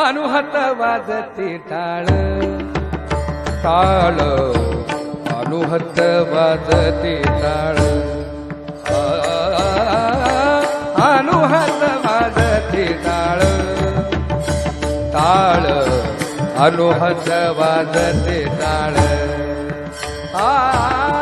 अनुहत वाजते टाळ टाळ अनुहत वाजते टाळ अनुहत वाजते टाळ टाळ अनुहत वाजते टाळ आ,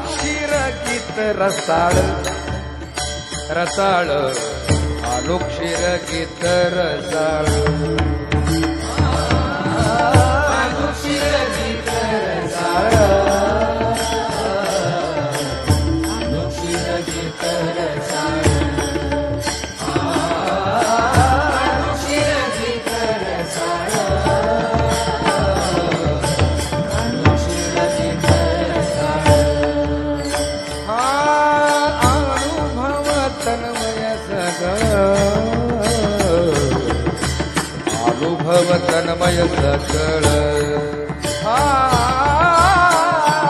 रसाळ रसाळ अनुक्षीर गीत रसाळ. अनुभव तन्मय सकळ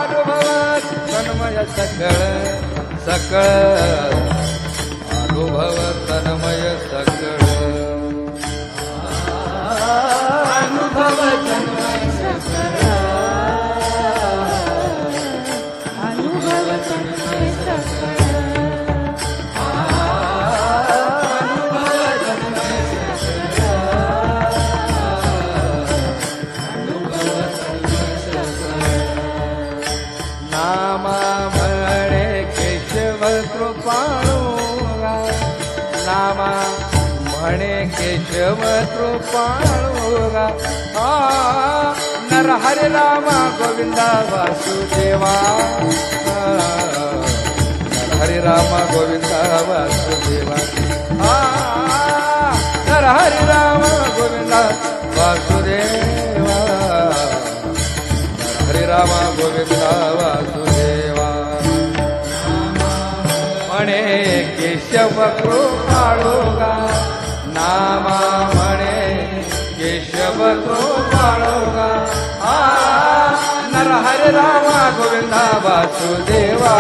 अनुभव तन्मय सकळ सकळ अनुभव तन्मय सकळ नामा. म्हणे केशव कृपाळूगा नर हरे रामा गोविंदा वासुदेवा. नर हरे रामा गोविंदा वासुदेवा. हा नर हरे राम गोविंदा वासुदेवा. हरे रामा गोविंदा वासुदेवा. केशव कृपाळोगा नामा म्हणे केशव कृपाळोगा आ नरहर रामा गोविंदा वासुदेवा.